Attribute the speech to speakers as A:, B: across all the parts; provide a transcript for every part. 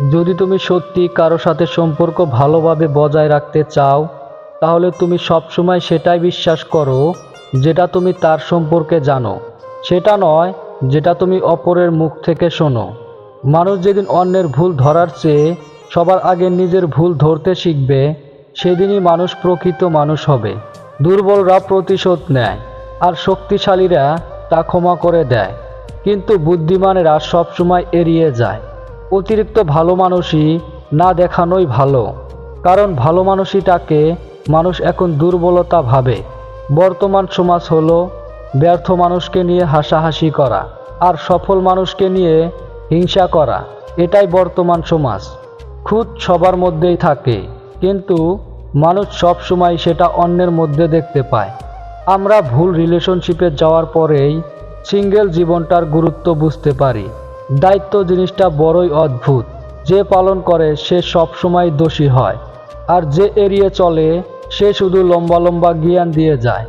A: যদি তুমি সত্যি কারও সাথে সম্পর্ক ভালোভাবে বজায় রাখতে চাও, তাহলে তুমি সবসময় সেটাই বিশ্বাস করো যেটা তুমি তার সম্পর্কে জানো। সেটা নয় যেটা তুমি অপরের মুখ থেকে শোনো। মানুষ যেদিন অন্যের ভুল ধরার চেয়ে সবার আগে নিজের ভুল ধরতে শিখবে, সেদিনই মানুষ প্রকৃত মানুষ হবে। দুর্বলরা প্রতিশোধ নেয় আর শক্তিশালীরা তা ক্ষমা করে দেয়। কিন্তু বুদ্ধিমানেরা সবসময় এড়িয়ে যায়। অতিরিক্ত ভালো মানুষই না দেখানোই ভালো। কারণ ভালো মানুষইটাকে মানুষ এখন দুর্বলতা ভাবে। বর্তমান সমাজ হলো ব্যর্থ মানুষকে নিয়ে হাসাহাসি করা আর সফল মানুষকে নিয়ে হিংসা করা। এটাই বর্তমান সমাজ। খুদ সবার মধ্যেই থাকে, কিন্তু মানুষ সব সময় সেটা অন্যের মধ্যে দেখতে পায়। আমরা ভুল রিলেশনশিপে যাওয়ার পরেই সিঙ্গেল জীবনটার গুরুত্ব বুঝতে পারি। দায়িত্ব জিনিসটা বড়ই অদ্ভুত। যে পালন করে, সে সব সময় দোষী হয়। আর যে এড়িয়ে চলে, সে শুধু লম্বা লম্বা জ্ঞান দিয়ে যায়।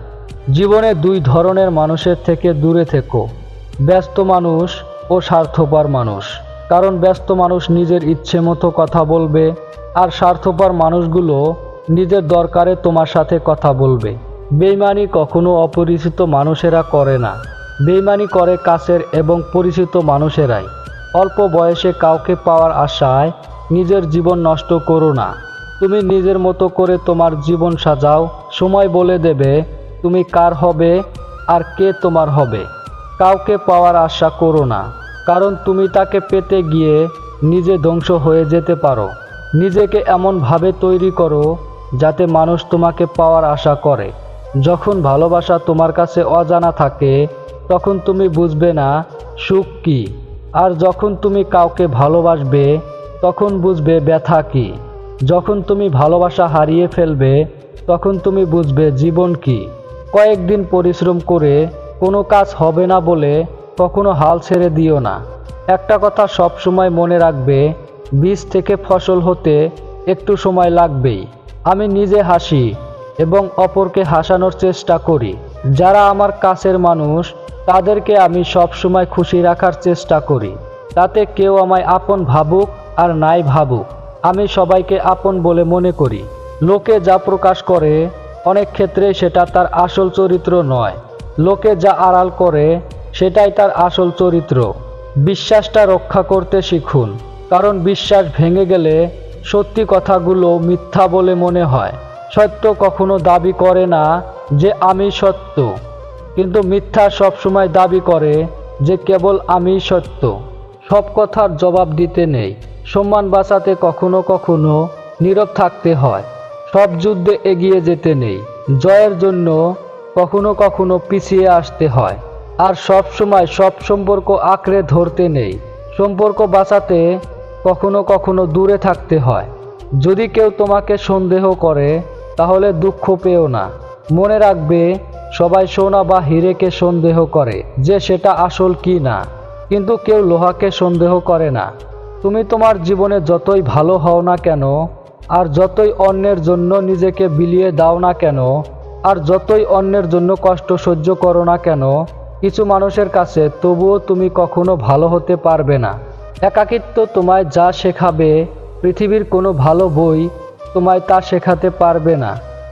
A: জীবনে দুই ধরনের মানুষের থেকে দূরে থেকো। ব্যস্ত মানুষ ও স্বার্থপর মানুষ। কারণ ব্যস্ত মানুষ নিজের ইচ্ছে মতো কথা বলবে, আর স্বার্থপর মানুষগুলো নিজের দরকারে তোমার সাথে কথা বলবে। বেইমানি কখনো অপরিচিত মানুষেরা করে না। বেইমানি করে কাছের এবং পরিচিত মানুষেরাই। অল্প বয়সে কাউকে পাওয়ার আশায় নিজের জীবন নষ্ট করো না। তুমি নিজের মতো করে তোমার জীবন সাজাও, সময় বলে দেবে তুমি কার হবে আর কে তোমার হবে। কাউকে পাওয়ার আশা করো না, কারণ তুমি তাকে পেতে গিয়ে নিজে ধ্বংস হয়ে যেতে পারো। নিজেকে এমনভাবে তৈরি করো যাতে মানুষ তোমাকে পাওয়ার আশা করে। যখন ভালোবাসা তোমার কাছে অজানা থাকে তখন তুমি বুঝবে না সুখ কী। আর যখন তুমি কাউকে ভালোবাসবে, তখন বুঝবে ব্যথা কী। যখন তুমি ভালোবাসা হারিয়ে ফেলবে, তখন তুমি বুঝবে জীবন কি। কয়েকদিন পরিশ্রম করে কোনো কাজ হবে না বলে কখনো হাল ছেড়ে দিও না। একটা কথা সব সময় মনে রাখবে, বীজ থেকে ফসল হতে একটু সময় লাগবেই। আমি নিজে হাসি এবং অপরকে হাসানোর চেষ্টা করি। যারা আমার কাছের মানুষ তাদেরকে আমি সব সময় খুশি রাখার চেষ্টা করি। তাতে কেউ আমায় আপন ভাবুক আর নাই ভাবুক। আমি সবাইকে আপন বলে মনে করি। লোকে যা প্রকাশ করে, অনেক ক্ষেত্রে সেটা তার আসল চরিত্র নয়। লোকে যা আড়াল করে, সেটাই তার আসল চরিত্র। বিশ্বাসটা রক্ষা করতে শিখুন। কারণ বিশ্বাস ভেঙে গেলে সত্যি কথাগুলো মিথ্যা বলে মনে হয়। সত্য কখনো দাবি করে না যে আমি সত্য। কিন্তু মিথ্যা সবসময় দাবি করে যে কেবল আমি সত্য। সব কথার জবাব দিতে নেই। সম্মান বাঁচাতে কখনো কখনো নীরব থাকতে হয়। সব যুদ্ধে এগিয়ে যেতে নেই। জয়ের জন্য কখনো কখনো পিছিয়ে আসতে হয়। আর সব সময় সব সম্পর্ক আঁকড়ে ধরতে নেই। সম্পর্ক বাঁচাতে কখনো কখনো দূরে থাকতে হয়। যদি কেউ তোমাকে সন্দেহ করে, তাহলে দুঃখ পেও না। মনে রাখবে সবাই সোনা বা হিরেকে সন্দেহ করে যে সেটা আসল কি না। কিন্তু কেউ লোহাকে সন্দেহ করে না। তুমি তোমার জীবনে যতই ভালো হও না কেন, আর যতই অন্যের জন্য নিজেকে বিলিয়ে দাও না কেন, আর যতই অন্যের জন্য কষ্ট সহ্য করো না কেন, কিছু মানুষের কাছে তবুও তুমি কখনো ভালো হতে পারবে না। একাকিত্ব তোমায় যা শেখাবে, পৃথিবীর কোনো ভালো বই তোমায় তা শেখাতে পারবে না।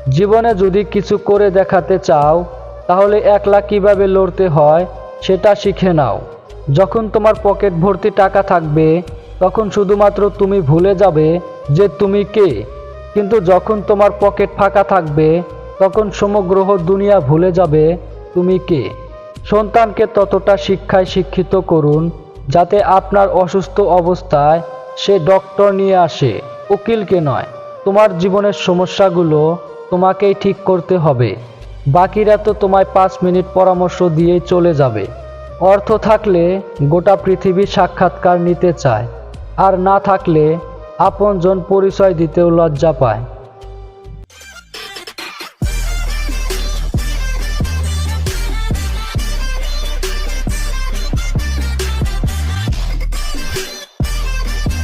A: জীবনে যদি কিছু করে দেখাতে চাও, তাহলে একলা কীভাবে লড়তে হয় সেটা শিখে নাও। যখন তোমার পকেট ভর্তি টাকা থাকবে, তখন শুধুমাত্র তুমি ভুলে যাবে যে তুমি কে। কিন্তু যখন তোমার পকেট ফাঁকা থাকবে, তখন সমগ্র দুনিয়া ভুলে যাবে তুমি কে। সন্তানকে ততটা শিক্ষায় শিক্ষিত করুন, যাতে আপনার অসুস্থ অবস্থায় সে ডক্টর নিয়ে আসে, উকিলকে নয়। তোমার জীবনের সমস্যাগুলো তোমাকেই ঠিক করতে হবে। বাকিরা তো তোমায় পাঁচ মিনিট পরামর্শ দিয়েই চলে যাবে। অর্থ থাকলে গোটা পৃথিবী সাক্ষাৎকার নিতে চায়। আর না থাকলে আপনজন পরিচয় দিতেও লজ্জা পায়।